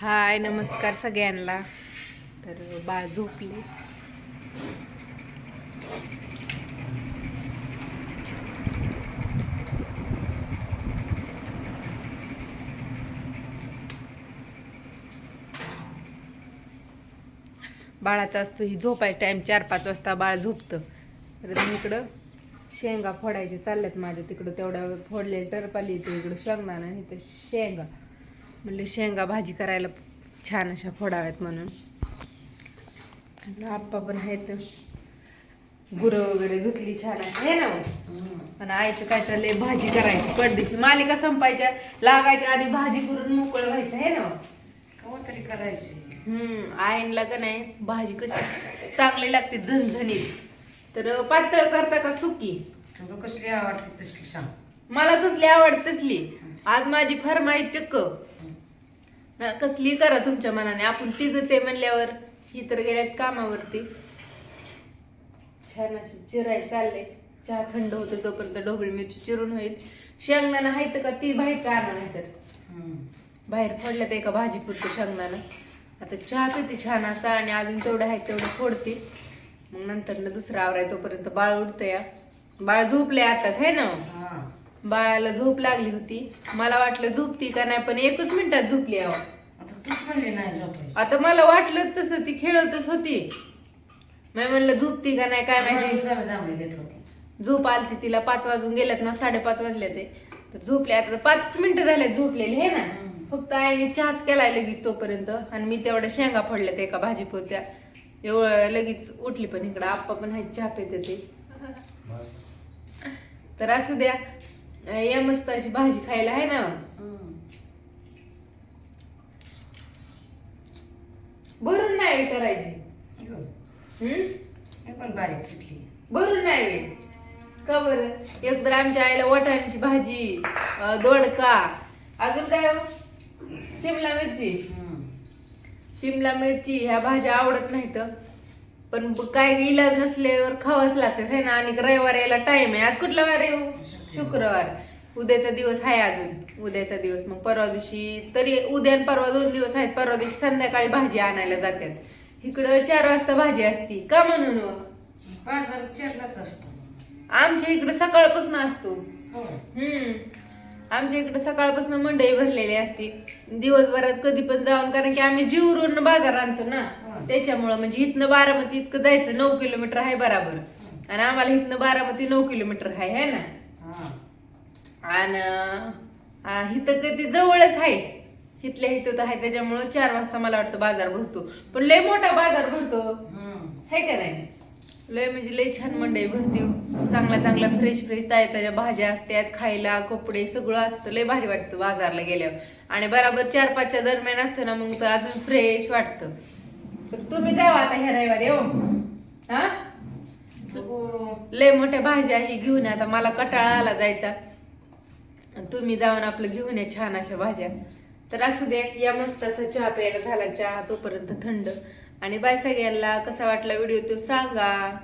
हाय नमस्कार सगळ्यांना. तर बाळ झोपले. बाळाचा असतो ही झोपाय टाईम चार पाच वाजता बाळ झोपतं. तर मी इकडं शेंगा फोडायचे चालल्यात माझ्या तिकडं. तेवढ्या वेळ फोडले टरपाली येते इकडं शेंगदाणा नाही तर शेंगा. म्हणले शेंगा भाजी करायला छान अशा फोडाव्यात म्हणून. आप्पा पण आहेत. गुरं वगैरे धुतली छान आहे हे ना? आणि आईचं काय चाललंय भाजी करायची पडदेशी. मालिका संपायच्या लागायच्या आधी भाजी करून मोकळं व्हायचं आहे ना तरी करायचे. हम्म आईनला का नाही भाजी कशी चांगली लागते झणझणीत. तर पातळ करता का सुकी? तुला कसली आवडते तसली सांग. मला कसली आवड तसली. आज माझी फरमाईश चक्क. कसली करा तुमच्या मनाने. आपण तिघच आहे म्हणल्यावर ही तर गेल्यात कामावरती. छान अशी चिराय चालले चहा थंड होते तोपर्यंत ढोबळी मिरची चिरून होईल. शेंगदाणा आहे का ती बाहेरचा आणा नाही तर. बाहेर फोडलं ते एका भाजी पुरतं शेंगदाणा. आता चहा पिते छान असा आणि अजून तेवढं आहे तेवढं फोडते. मग नंतर ना दुसरं आवराय तोपर्यंत बाळ उठतं या बाळ झोपले आताच आहे ना? बाळाला झोप लागली होती. मला वाटलं झोपती का नाही पण एकच मिनिटात झोपली अहो. आता तूच म्हणली नाही झोपायचं आता मला वाटलं तसं ती खेळतच होती. मी म्हणलं झोपती का नाही काय माहिती. जरा जांभळी देत होती. झोप आलती तिला पाच वाजून गेल्यात ना साडेपाच वाजले ते. तर झोपले आता पाच मिनिटं झाले झोपलेली हे ना. हम्म. फक्त आईने चहाच केलाय लगेच तोपर्यंत. आणि मी तेवढ्या शेंगा फोडल्यात एका भाजी पोत्या एवढं लगेच उठली पण इकडं. आप्पा पण आहेत चहा पेते ते तर असू द्या. या मस्त अशी भाजी खायला आहे ना? भरून नाही करायची. हम्म? पण बारीक चिटली. भरून नाही का बरं? एक तर आमच्या आईला वाटाण्याची भाजी दोडका. अजून काय हो? शिमला मिरची. शिमला मिरची ह्या भाज्या आवडत नाहीत. पण काय इलाज नसल्यावर खावंच लागतं है ना? आणि रविवार यायला टाइम आहे. आज कुठला वार आहे हो? शुक्रवार. उद्याचा दिवस आहे अजून. उद्याचा दिवस. मग परवा दिवशी तरी उद्या आणि परवा दोन दिवस आहेत. परवा दिवशी संध्याकाळी भाजी आणायला जातात इकडं चार वाजता भाजी असती. का म्हणून? बाजार चिरलाच असतो. आमच्या इकडं सकाळपासून असतो. हम्म. आमच्या इकडे सकाळपासून मंडई भरलेली असते. दिवसभरात कधी पण जाऊन कारण की आम्ही जीवरून बाजार आणतो ना. त्याच्यामुळं म्हणजे इथनं बारामती इतकं जायचं. नऊ किलोमीटर आहे बराबर. आणि आम्हाला इथनं बारामती नऊ किलोमीटर आहे है ना. आणि इथं कधी जवळच आहे. इथल्या इथं तर आहे त्याच्यामुळं चार वाजता मला वाटतं बाजार भरतो. पण लय मोठा बाजार भरतो. हम्म. है का नाही? लय म्हणजे लय छान मंडई भरती चांगल्या चांगल्या फ्रेश फ्रेश ताज्या ताज्या भाज्या असतात खायला कपडे सगळं असतं. लय भारी वाटतं बाजारला गेल्यावर. आणि बराबर चार पाचच्या दरम्यान असतं ना मग तर अजून फ्रेश वाटतं. तर तुम्ही जावा आता ह्या रविवारी हो. हा. लय मोठ्या भाज्या ही घेऊन या. आता मला कटाळा आला जायचा तुम्ही जाऊन आपलं घेऊन या छान अशा भाज्या. तर असू द्या या मस्त असा चहा प्यायला झाला. चहा तोपर्यंत थंड. आणि बाय सगळ्यांना कसा वाटला व्हिडिओ तो सांगा.